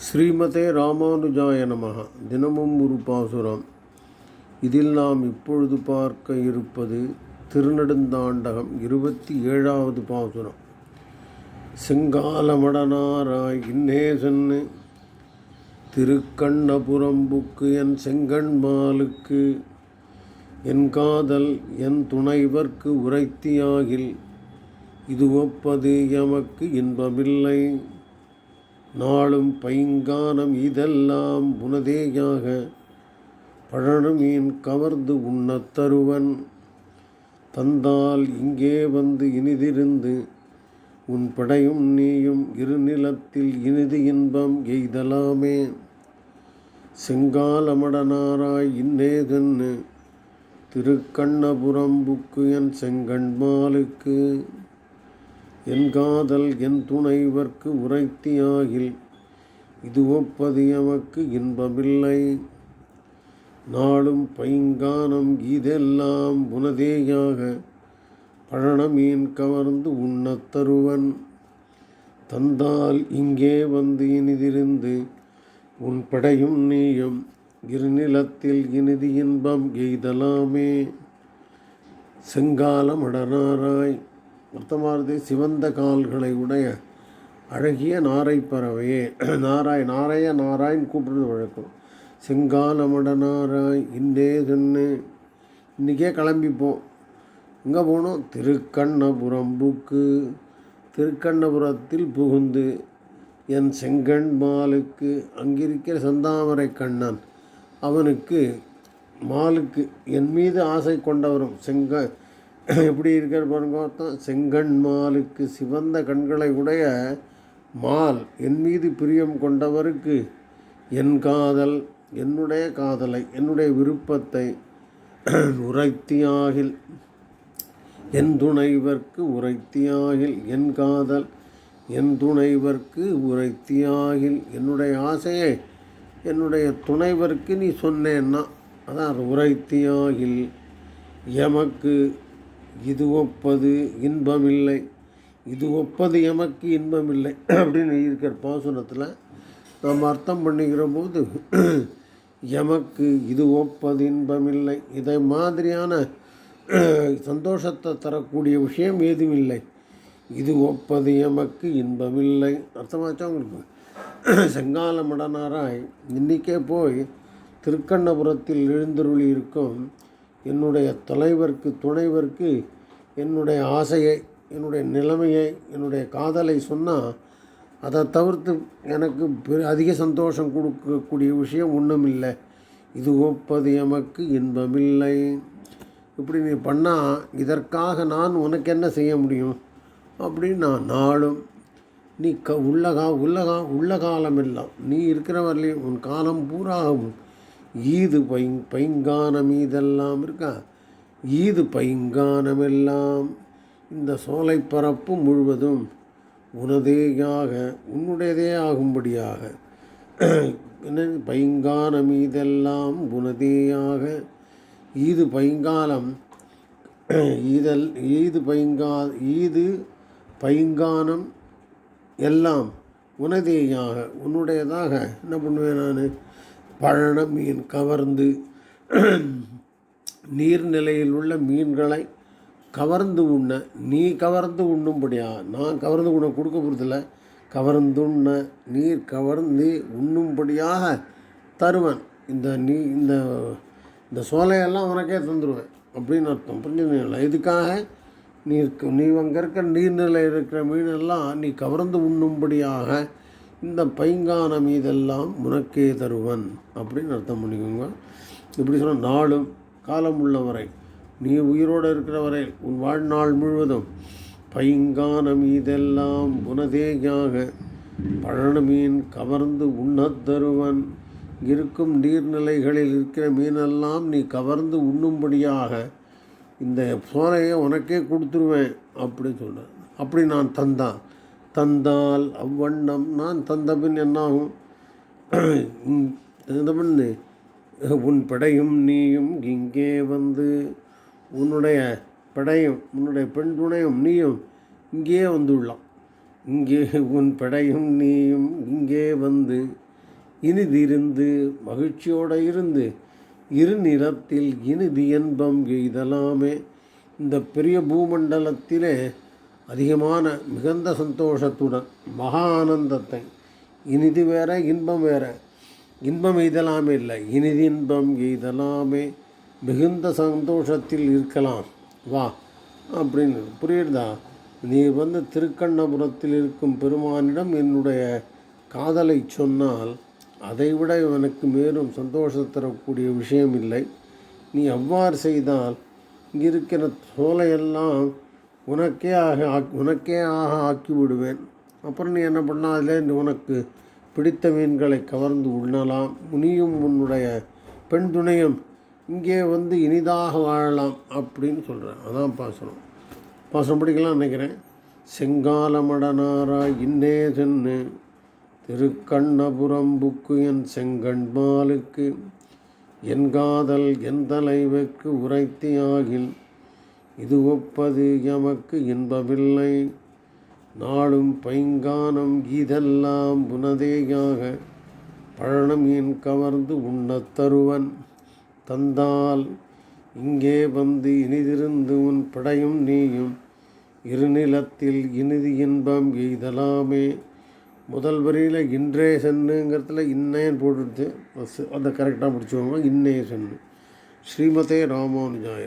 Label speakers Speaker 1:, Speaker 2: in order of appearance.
Speaker 1: ஸ்ரீமதே ராமானுஜாய நமக. தினமும் ஒரு பாசுரம். இதில் நாம் இப்பொழுது பார்க்க இருப்பது திருநெடுந்தாண்டகம் இருபத்தி ஏழாவது பாசுரம். செங்காலமடனாராய் இன்னேசன்னு திருக்கண்ணபுரம்புக்கு என் செங்கண்மாலுக்கு என் காதல் என் துணைவர்க்கு உரைத்தியாகில் இது ஒப்பது எமக்கு இன்பமில்லை. நாளும் பைங்கானம் இதெல்லாம் உனதேயாக பழனமீன் கவர்ந்து உண்ணத் தருவன். தந்தால் இங்கே வந்து இனிதிருந்து உன் படையும் நீயும் இருநிலத்தில் இனிது இன்பம் எய்தலாமே. செங்காலமடனாராய் இன்னேதன்னு திருக்கண்ணபுரம்புக்கு என் செங்கண்மாலுக்கு. என் காதல் என் துணைவர்க்கு உரைத்தியாகில் இது ஒப்பது எமக்கு இன்பமில்லை. நாளும் பைங்கானம் இதெல்லாம் உனதேயாக பழனமீன் கவர்ந்து உண்ணத் தருவன். தந்தால் இங்கே வந்து இனிதிருந்து உன் படையும் நீயும் இருநிலத்தில் இனிது இன்பம் எய்தலாமே. செங்காலமடனாராய் அர்த்தமானது சிவந்த கால்களை உடைய அழகிய நாரை பறவையே. நாராய் நாராய நாராயண் கூப்பிடுறது வழக்கம். செங்காலமட நாராய் இன்னே சொன்னு. இன்றைக்கே கிளம்பிப்போம். எங்கே போனோம் திருக்கண்ணபுரம்புக்கு திருக்கண்ணபுரத்தில் புகுந்து என் செங்கண் மாலுக்கு அங்கிருக்கிற செந்தாமரை கண்ணன் அவனுக்கு மாலுக்கு என் மீது ஆசை கொண்டவரும் செங்க எப்படி இருக்கிற பாருங்க ஒருத்தன் செங்கண் மாலுக்கு சிவந்த கண்களை உடைய மால் என் மீது பிரியம் கொண்டவருக்கு என் காதல் என்னுடைய காதலை என்னுடைய விருப்பத்தை உரைத்தியாகில் என் துணைவர்க்கு உரைத்தியாகில் என் காதல் என் துணைவர்க்கு உரைத்தியாகில் என்னுடைய ஆசையை என்னுடைய துணைவருக்கு நீ சொன்னேன்னா அதான் உரைத்தியாகில் எமக்கு இது ஒப்பது இன்பமில்லை. இது ஒப்பது எமக்கு இன்பமில்லை. அப்படின்னு இருக்கிற பாசுரத்தில். நம்ம அர்த்தம் பண்ணிக்கிற போது எமக்கு இது ஒப்பது இன்பமில்லை. இதை மாதிரியான சந்தோஷத்தை தரக்கூடிய விஷயம் ஏதும் இல்லை இது ஒப்பது எமக்கு இன்பமில்லை. அர்த்தமாச்சா உங்களுக்கு? செங்கால மடனாராய் இன்றைக்கே போய் திருக்கண்ணபுரத்தில் எழுந்தருளி இருக்கும் என்னுடைய தலைவருக்கு துணைவருக்கு என்னுடைய ஆசையை என்னுடைய நிலைமையை என்னுடைய காதலை சொன்னால் அதை தவிர்த்து எனக்கு பெரு அதிக சந்தோஷம் கொடுக்கக்கூடிய விஷயம் ஒன்றும் இல்லை இது ஒப்பது எமக்கு இன்பமில்லை. இப்படி நீ பண்ணால் இதற்காக நான் உனக்கு என்ன செய்ய முடியும்? அப்படின்னு நான் நாளும். நீ க உள்ளகா உள்ளகா உள்ள உள்ள காலம் எல்லாம் நீ இருக்கிற வரலையும் உன் காலம் பூராகவும் ஈது பை பைங்கானம் இதெல்லாம் இருக்கா? ஈது பைங்கானமெல்லாம் இந்த சோலை பரப்பு முழுவதும் உனதேயாக உன்னுடையதே ஆகும்படியாக. என்ன பைங்கானம் இதெல்லாம் உனதேயாக. ஈது பைங்காலம் ஈதல் ஈது பைங்கா ஈது பைங்கானம் எல்லாம் உனதேயாக உன்னுடையதாக. என்ன பண்ணுவேன் நான்? பழன மீன் கவர்ந்து நீர்நிலையில் உள்ள மீன்களை கவர்ந்து உண்ண நீ கவர்ந்து உண்ணும்படியா? நான் கவர்ந்து உனக்கு கொடுக்க போகிறதில்ல கவர்ந்துண்ண நீர் கவர்ந்து உண்ணும்படியாக தருவேன். இந்த நீ இந்த இந்த சோலையெல்லாம் உனக்கே தந்துடுவேன் அப்படின்னு அர்த்தம். புரிஞ்சுங்களா இதுக்காக நீ நீ அங்கே இருக்கிற நீர்நிலை இருக்கிற மீனெல்லாம் நீ கவர்ந்து உண்ணும்படியாக இந்த பைங்கானம் மீதெல்லாம் உனக்கே தருவன். அப்படின்னு அர்த்தம் பண்ணிக்கோங்க. இப்படி சொன்னால் நாளும் காலம் உள்ளவரை நீ உயிரோடு இருக்கிற வரை உன் வாழ்நாள் முழுவதும் பைங்கானம் மீதெல்லாம் உனதேயாக பழனமீன் கவர்ந்து உண்ணத் தருவன். இருக்கும் நீர்நிலைகளில் இருக்கிற மீனெல்லாம் நீ கவர்ந்து உண்ணும்படியாக இந்த சோலையை உனக்கே கொடுத்துருவேன் அப்படின்னு சொன்னார். அப்படி நான் தந்தான். தந்தால் அவ்வண்ணம். நான் தந்த பின் என்னாகும்? தந்தபின் உன் படையும் நீயும் இங்கே வந்து உன்னுடைய படையும் உன்னுடைய பெண் துணையும் நீயும் இங்கே வந்துள்ளலாம் இங்கே உன் படையும் நீயும் இங்கே வந்து இனிதிருந்து மகிழ்ச்சியோடு இருந்து இரு நிலத்தில் இனிதி இன்பம் எய்தலாமே. இந்த பெரிய பூமண்டலத்திலே அதிகமான மிகுந்த சந்தோஷத்துடன் மகா ஆனந்தத்தை இனிது வேற இன்பம் வேற. இன்பம் எய்தலாமே இல்லை இனிது இன்பம் எய்தலாமே. மிகுந்த சந்தோஷத்தில் இருக்கலாம். வா அப்படின்னு புரியுதா நீ வந்து திருக்கண்ணபுரத்தில் இருக்கும் பெருமானிடம் என்னுடைய காதலை சொன்னால் அதைவிட எனக்கு மேலும் சந்தோஷம் தரக்கூடிய விஷயம் இல்லை. நீ அவ்வாறு செய்தால் இங்கே இருக்கிற சோலையெல்லாம் உனக்கே ஆக ஆக்- உனக்கே ஆக ஆக்கி விடுவேன் அப்புறம் நீ என்ன பண்ணால் அதிலேருந்து உனக்கு பிடித்த மீன்களை கவர்ந்து உண்ணலாம். நீயும் உன்னுடைய பெண் துணையும் இங்கே வந்து இனிதாக வாழலாம் அப்படின்னு சொல்கிறேன் அதான் பாசனம். பாசனம் படிக்கலாம் நினைக்கிறேன். செங்காலமடனாரா இன்னே சென்னு திருக்கண்ணபுரம் புக்கு என் செங்கண்மாலுக்கு என் காதல் என் தலைவுக்கு உரைத்தியாகில் இது ஒப்பது எமக்கு இன்பமில்லை. நாளும் பைங்கானம் இதெல்லாம் உனதேயாக பழனம் என் கவர்ந்து உண்ணத் தருவன். தந்தால் இங்கே வந்து இனிதிருந்து உன் படையும் நீயும் இருநிலத்தில் இனிது இன்பம் எய்தலாமே. முதல் வரியில் இன்றே சென்னுங்கிறதுல இன்னேன்னு போட்டுடுத்து. அந்த கரெக்டாக பிடிச்சவங்க இன்னே சென்னு. ஸ்ரீமதே ராமானுஜாய